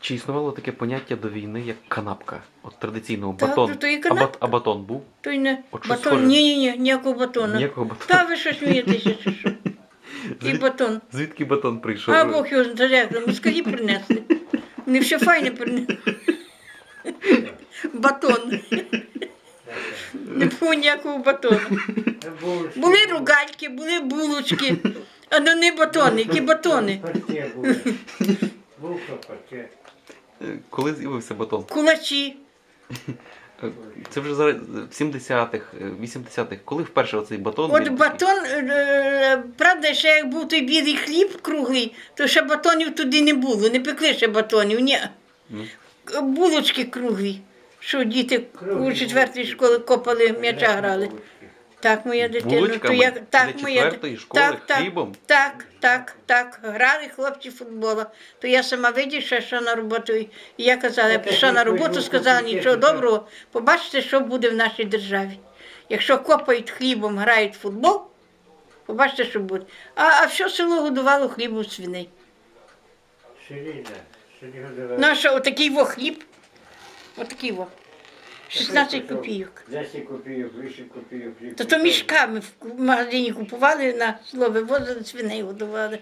Чи існувало таке поняття до війни, як канапка? От традиційного Так, батон. то і а, бат- канапка. а батон був? То й не От щось батон. схоже. Ні, ні, ні, ніякого батона. Ніякого батону. Та ви що смієтеся, чи що? І Звід- батон. Звідки батон прийшов? А Бог його знає, як москалі принесли. Вони все файне принесли. Батон. Не було ніякого батону. Були ругальки, були булочки, а ну не батони, які батони. Булка, паштет. Е, Коли з'явився батон? Кулачі. Е, Це вже зараз в 70-х, е, 80-х. Коли вперше оцей батон? От батон, е, правда, ще як був той білий хліб круглий, то ще батонів туди не було, не пекли ще батонів, ні. Ну. Булочки круглі, що діти у четвертій школі копали, м'яча грали. Так, моя дитина. Булочками то я, так, для моя, четвертої школи так, так, хлібом? Так, так, так. Грали хлопці футбола. То я сама видів, що йшла на роботу. І я казала, я прийшла на роботу, сказала нічого доброго, побачите, що буде в нашій державі. Якщо копають хлібом, грають в футбол, побачите, що буде. А, а все село годувало хлібом свиней. Да. Селі годували. Ну, а що, отакий во хліб, отакий во. 16 копійок. 10 копійок, 8 копійок. То то мішками в магазині купували, на село вивозили, свиней годували.